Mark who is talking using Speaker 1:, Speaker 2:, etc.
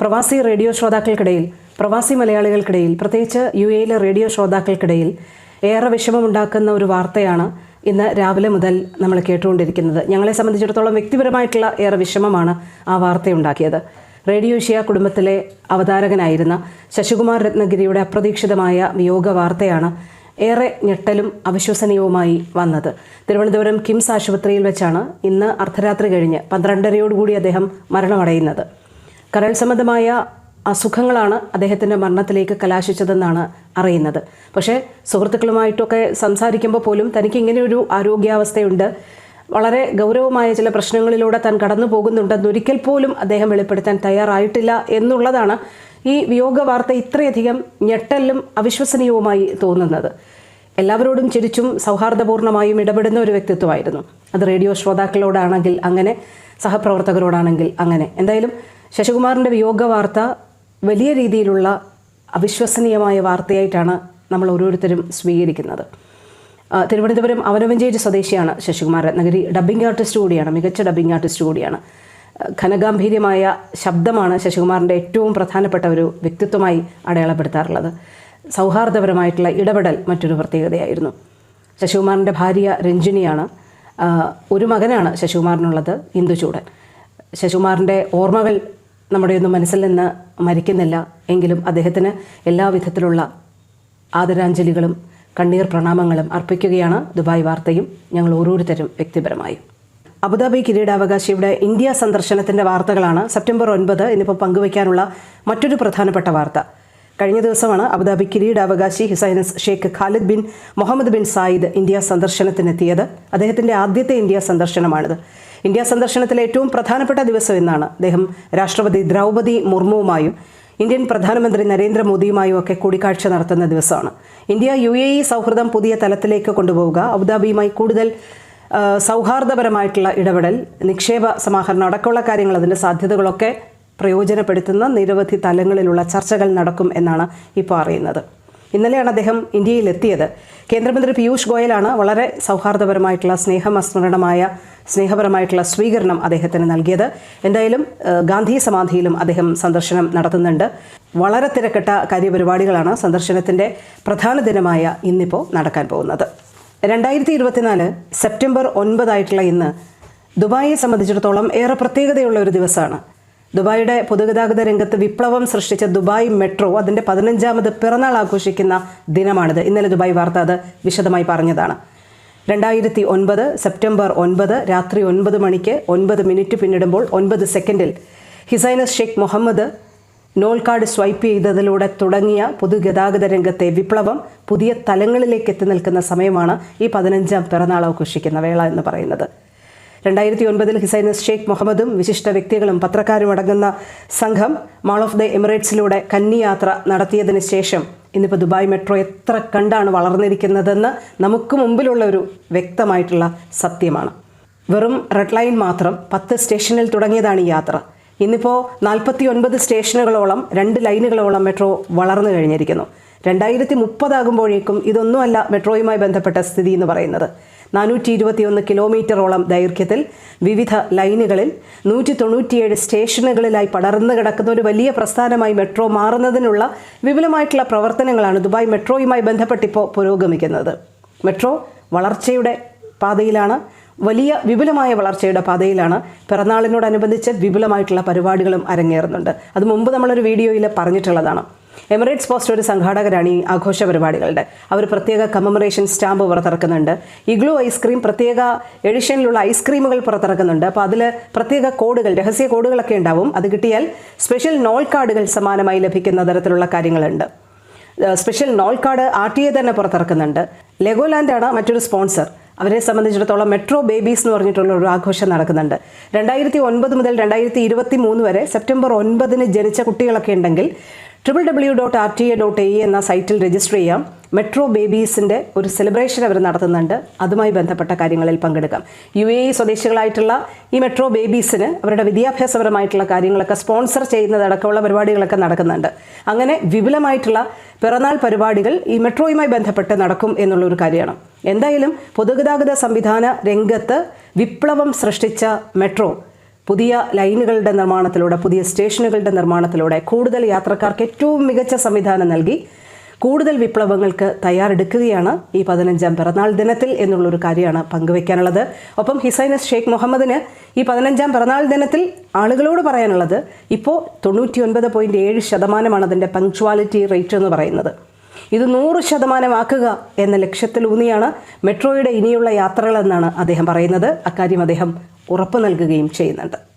Speaker 1: പ്രവാസി റേഡിയോ ശ്രോതാക്കൾക്കിടയിൽ പ്രവാസി മലയാളികൾക്കിടയിൽ പ്രത്യേകിച്ച് യു എയിലെ റേഡിയോ ശ്രോതാക്കൾക്കിടയിൽ ഏറെ വിഷമമുണ്ടാക്കുന്ന ഒരു വാർത്തയാണ് ഇന്ന് രാവിലെ മുതൽ നമ്മൾ കേട്ടുകൊണ്ടിരിക്കുന്നത്. ഞങ്ങളെ സംബന്ധിച്ചിടത്തോളം വ്യക്തിപരമായിട്ടുള്ള ഏറെ വിഷമമാണ് ആ വാർത്തയുണ്ടാക്കിയത്. റേഡിയോ ഏഷ്യ കുടുംബത്തിലെ അവതാരകനായിരുന്ന ശശികുമാർ രത്നഗിരിയുടെ അപ്രതീക്ഷിതമായ വിയോഗ വാർത്തയാണ് ഏറെ ഞെട്ടലും അവിശ്വസനീയവുമായി വന്നത്. തിരുവനന്തപുരം കിംസ് ആശുപത്രിയിൽ വെച്ചാണ് ഇന്ന് അർദ്ധരാത്രി കഴിഞ്ഞ് പന്ത്രണ്ടരയോടുകൂടി അദ്ദേഹം മരണമടയുന്നത്. കരൾ സംബന്ധമായ അസുഖങ്ങളാണ് അദ്ദേഹത്തിന്റെ മരണത്തിലേക്ക് കലാശിച്ചതെന്നാണ് അറിയുന്നത്. പക്ഷേ സുഹൃത്തുക്കളുമായിട്ടൊക്കെ സംസാരിക്കുമ്പോൾ പോലും തനിക്ക് ഇങ്ങനെയൊരു ആരോഗ്യാവസ്ഥയുണ്ട്. വളരെ ഗൗരവമായ ചില പ്രശ്നങ്ങളിലൂടെ താൻ കടന്നു പോകുന്നുണ്ടെന്നൊരിക്കൽ പോലും അദ്ദേഹം വെളിപ്പെടുത്താൻ തയ്യാറായിട്ടില്ല എന്നുള്ളതാണ് ഈ വിയോഗ വാർത്ത ഇത്രയധികം ഞെട്ടലും അവിശ്വസനീയവുമായി തോന്നുന്നത്. എല്ലാവരോടും ചിരിച്ചും സൗഹാർദ്ദപൂർണമായും ഇടപെടുന്ന ഒരു വ്യക്തിത്വമായിരുന്നു. അത് റേഡിയോ ശ്രോതാക്കളോടാണെങ്കിൽ അങ്ങനെ സഹപ്രവർത്തകരോടാണെങ്കിൽ അങ്ങനെ. എന്തായാലും ശശികുമാറിന്റെ വിയോഗ വാർത്ത വലിയ രീതിയിലുള്ള അവിശ്വസനീയമായ വാർത്തയായിട്ടാണ് നമ്മൾ ഓരോരുത്തരും സ്വീകരിക്കുന്നത്. തിരുവനന്തപുരം അവനവഞ്ചേരി സ്വദേശിയാണ് ശശികുമാർ. രത്നഗിരി ഡബ്ബിംഗ് ആർട്ടിസ്റ്റ് കൂടിയാണ് മികച്ച ഡബ്ബിംഗ് ആർട്ടിസ്റ്റ് കൂടിയാണ്. ഘനഗാംഭീര്യമായ ശബ്ദമാണ് ശശികുമാറിന്റെ ഏറ്റവും പ്രധാനപ്പെട്ട ഒരു വ്യക്തിത്വമായി അടയാളപ്പെടുത്താറുള്ളത്. സൗഹാർദ്ദപരമായിട്ടുള്ള ഇടപെടൽ മറ്റൊരു പ്രത്യേകതയായിരുന്നു. ശശികുമാറിന്റെ ഭാര്യ രഞ്ജിനിയാണ് ഒരു മകനാണ് ശശികുമാറിനുള്ളത് ഇന്ദുചൂടൻ. ശശികുമാറിന്റെ ഓർമ്മകൾ നമ്മുടെ ഒന്നും മനസ്സിൽ നിന്ന് മരിക്കുന്നില്ല. എങ്കിലും അദ്ദേഹത്തിന് എല്ലാവിധത്തിലുള്ള ആദരാഞ്ജലികളും കണ്ണീർ പ്രണാമങ്ങളും അർപ്പിക്കുകയാണ് ദുബായ് വാർത്തയും ഞങ്ങൾ ഓരോരുത്തരും വ്യക്തിപരമായി. അബുദാബി കിരീടാവകാശിയുടെ ഇന്ത്യ സന്ദർശനത്തിന്റെ വാർത്തകളാണ് സെപ്റ്റംബർ ഒൻപത്. ഇന്നിപ്പോൾ പങ്കുവയ്ക്കാനുള്ള മറ്റൊരു പ്രധാനപ്പെട്ട വാർത്ത. കഴിഞ്ഞ ദിവസമാണ് അബുദാബി കിരീടാവകാശി his highness Sheikh Khalid bin Mohammed bin Zayed India സന്ദർശനത്തിനെത്തിയത്. അദ്ദേഹത്തിന്റെ ആദ്യത്തെ ഇന്ത്യ സന്ദർശനമാണിത്. ഇന്ത്യ സന്ദർശനത്തിലെ ഏറ്റവും പ്രധാനപ്പെട്ട ദിവസം എന്നാണ് അദ്ദേഹം രാഷ്ട്രപതി ദ്രൗപദി മുർമുവുമായും ഇന്ത്യൻ പ്രധാനമന്ത്രി നരേന്ദ്രമോദിയുമായും ഒക്കെ കൂടിക്കാഴ്ച നടത്തുന്ന ദിവസമാണ്. ഇന്ത്യ യു എ ഇ സൗഹൃദം പുതിയ തലത്തിലേക്ക് കൊണ്ടുപോവുക അബുദാബിയുമായി കൂടുതൽ സൗഹാർദ്ദപരമായിട്ടുള്ള ഇടപെടൽ നിക്ഷേപ സമാഹരണം അടക്കമുള്ള കാര്യങ്ങൾ അതിന്റെ സാധ്യതകളൊക്കെ പ്രയോജനപ്പെടുത്തുന്ന നിരവധി തലങ്ങളിലുള്ള ചർച്ചകൾ നടക്കും എന്നാണ് ഇപ്പോൾ അറിയുന്നത്. ഇന്നലെയാണ് അദ്ദേഹം ഇന്ത്യയിലെത്തിയത്. കേന്ദ്രമന്ത്രി പീയൂഷ് ഗോയലാണ് വളരെ സൗഹാർദ്ദപരമായിട്ടുള്ള സ്നേഹമസ്മരണമായ സ്നേഹപരമായിട്ടുള്ള സ്വീകരണം അദ്ദേഹത്തിന് നൽകിയത്. എന്തായാലും ഗാന്ധി സമാധിയിലും അദ്ദേഹം സന്ദർശനം നടത്തുന്നുണ്ട്. വളരെ തിരക്കിട്ട കാര്യപരിപാടികളാണ് സന്ദർശനത്തിന്റെ പ്രധാന ദിനമായ ഇന്നിപ്പോൾ നടക്കാൻ പോകുന്നത്. രണ്ടായിരത്തി ഇരുപത്തിനാല് സെപ്റ്റംബർ ഒൻപതായിട്ടുള്ള ഇന്ന് ദുബായിയെ സംബന്ധിച്ചിടത്തോളം ഏറെ പ്രത്യേകതയുള്ള ഒരു ദിവസമാണ്. ദുബായിയുടെ പൊതുഗതാഗത രംഗത്ത് വിപ്ലവം സൃഷ്ടിച്ച ദുബായ് മെട്രോ അതിന്റെ പതിനഞ്ചാമത് പിറന്നാൾ ആഘോഷിക്കുന്ന ദിനമാണിത്. ഇന്നലെ ദുബായ് വാർത്ത അത് വിശദമായി പറഞ്ഞതാണ്. രണ്ടായിരത്തി ഒൻപത് സെപ്റ്റംബർ ഒൻപത് രാത്രി ഒൻപത് മണിക്ക് ഒൻപത് മിനിറ്റ് പിന്നിടുമ്പോൾ ഒൻപത് സെക്കൻഡിൽ his highness Sheikh Mohammed Nol card swipe ചെയ്തതിലൂടെ തുടങ്ങിയ പൊതുഗതാഗത രംഗത്തെ വിപ്ലവം പുതിയ തലങ്ങളിലേക്ക് എത്തി നിൽക്കുന്ന സമയമാണ് ഈ പതിനഞ്ചാം പിറന്നാൾ ആഘോഷിക്കുന്ന വേള എന്ന് പറയുന്നത്. രണ്ടായിരത്തി ഒൻപതിൽ ഹിസൈനസ് ഷെയ്ഖ് മുഹമ്മദും വിശിഷ്ട വ്യക്തികളും പത്രക്കാരും അടങ്ങുന്ന സംഘം മാൾ ഓഫ് ദ എമിറേറ്റ്സിലൂടെ കന്നി യാത്ര നടത്തിയതിന് ശേഷം ഇന്നിപ്പോൾ ദുബായ് മെട്രോ എത്ര കണ്ടാണ് വളർന്നിരിക്കുന്നതെന്ന് നമുക്ക് മുമ്പിലുള്ള ഒരു വ്യക്തമായിട്ടുള്ള സത്യമാണ്. വെറും റെഡ് ലൈൻ മാത്രം പത്ത് സ്റ്റേഷനിൽ തുടങ്ങിയതാണ് ഈ യാത്ര. ഇന്നിപ്പോൾ നാൽപ്പത്തി ഒൻപത് സ്റ്റേഷനുകളോളം രണ്ട് ലൈനുകളോളം മെട്രോ വളർന്നു കഴിഞ്ഞിരിക്കുന്നു. രണ്ടായിരത്തി മുപ്പതാകുമ്പോഴേക്കും ഇതൊന്നുമല്ല മെട്രോയുമായി ബന്ധപ്പെട്ട സ്ഥിതി എന്ന് പറയുന്നത്. നാനൂറ്റി ഇരുപത്തിയൊന്ന് കിലോമീറ്ററോളം ദൈർഘ്യത്തിൽ വിവിധ ലൈനുകളിൽ നൂറ്റി തൊണ്ണൂറ്റിയേഴ് സ്റ്റേഷനുകളിലായി പടർന്നു കിടക്കുന്ന ഒരു വലിയ പ്രസ്ഥാനമായി മെട്രോ മാറുന്നതിനുള്ള വിപുലമായിട്ടുള്ള പ്രവർത്തനങ്ങളാണ് ദുബായ് മെട്രോയുമായി ബന്ധപ്പെട്ടിപ്പോൾ പുരോഗമിക്കുന്നത്. മെട്രോ വളർച്ചയുടെ പാതയിലാണ് വലിയ വിപുലമായ വളർച്ചയുടെ പാതയിലാണ്. പിറന്നാളിനോടനുബന്ധിച്ച് വിപുലമായിട്ടുള്ള പരിപാടികളും അരങ്ങേറുന്നുണ്ട്. അത് മുമ്പ് നമ്മളൊരു വീഡിയോയിൽ പറഞ്ഞിട്ടുള്ളതാണ്. എമിറേറ്റ്സ് പോസ്റ്റ് ഒരു സംഘാടകരാണ് ഈ ആഘോഷ പരിപാടികളുടെ. അവർ പ്രത്യേക കമമറേഷൻ സ്റ്റാമ്പ് പുറത്തിറക്കുന്നുണ്ട്. ഇഗ്ലോ ഐസ്ക്രീം പ്രത്യേക എഡിഷനിലുള്ള ഐസ്ക്രീമുകൾ പുറത്തിറക്കുന്നുണ്ട്. അപ്പോൾ അതിൽ പ്രത്യേക കോഡുകൾ രഹസ്യ കോഡുകളൊക്കെ ഉണ്ടാവും. അത് കിട്ടിയാൽ സ്പെഷ്യൽ നോൾ കാർഡുകൾ സമാനമായി ലഭിക്കുന്ന തരത്തിലുള്ള കാര്യങ്ങളുണ്ട്. Special Nol card R T A തന്നെ പുറത്തിറക്കുന്നുണ്ട്. ലെഗോലാൻഡാണ് മറ്റൊരു സ്പോൺസർ അവരെ സംബന്ധിച്ചിടത്തോളം മെട്രോ ബേബീസ് എന്ന് പറഞ്ഞിട്ടുള്ള ഒരു ആഘോഷം നടക്കുന്നുണ്ട്. രണ്ടായിരത്തി ഒൻപത് മുതൽ രണ്ടായിരത്തി ഇരുപത്തി മൂന്ന് വരെ സെപ്റ്റംബർ ഒൻപതിന് ജനിച്ച കുട്ടികളൊക്കെ ഉണ്ടെങ്കിൽ triple W dot R T A dot A എന്ന സൈറ്റിൽ രജിസ്റ്റർ ചെയ്യാം. മെട്രോ ബേബീസിന്റെ ഒരു സെലിബ്രേഷൻ അവർ നടത്തുന്നുണ്ട്. അതുമായി ബന്ധപ്പെട്ട കാര്യങ്ങളിൽ പങ്കെടുക്കാം. യു എ സ്വദേശികളായിട്ടുള്ള ഈ മെട്രോ ബേബീസിന് അവരുടെ വിദ്യാഭ്യാസപരമായിട്ടുള്ള കാര്യങ്ങളൊക്കെ സ്പോൺസർ ചെയ്യുന്നതടക്കമുള്ള പരിപാടികളൊക്കെ നടക്കുന്നുണ്ട്. അങ്ങനെ വിപുലമായിട്ടുള്ള പിറന്നാൾ പരിപാടികൾ ഈ മെട്രോയുമായി ബന്ധപ്പെട്ട് നടക്കും എന്നുള്ളൊരു കാര്യമാണ്. എന്തായാലും പൊതുഗതാഗത സംവിധാന രംഗത്ത് വിപ്ലവം സൃഷ്ടിച്ച മെട്രോ പുതിയ ലൈനുകളുടെ നിർമ്മാണത്തിലൂടെ പുതിയ സ്റ്റേഷനുകളുടെ നിർമ്മാണത്തിലൂടെ കൂടുതൽ യാത്രക്കാർക്ക് ഏറ്റവും മികച്ച സംവിധാനം നൽകി കൂടുതൽ വിപ്ലവങ്ങൾക്ക് തയ്യാറെടുക്കുകയാണ് ഈ പതിനഞ്ചാം പിറന്നാൾ ദിനത്തിൽ എന്നുള്ളൊരു കാര്യമാണ് പങ്കുവെക്കാനുള്ളത് ഒപ്പം ഹിസൈനസ് ഷെയ്ഖ് മുഹമ്മദിന് ഈ പതിനഞ്ചാം പിറന്നാൾ ദിനത്തിൽ ആളുകളോട് പറയാനുള്ളത് ഇപ്പോൾ തൊണ്ണൂറ്റി ഒൻപത് പോയിന്റ് ഏഴ് ശതമാനമാണ് അതിന്റെ പങ്ക്ച്വാലിറ്റി റേറ്റ് എന്ന് പറയുന്നത്. ഇത് നൂറ് ശതമാനമാക്കുക എന്ന ലക്ഷ്യത്തിലൂന്നിയാണ് മെട്രോയുടെ ഇനിയുള്ള യാത്രകളെന്നാണ് അദ്ദേഹം പറയുന്നത്. അക്കാര്യം അദ്ദേഹം ഉറപ്പു നൽകുകയും ചെയ്യുന്നുണ്ട്.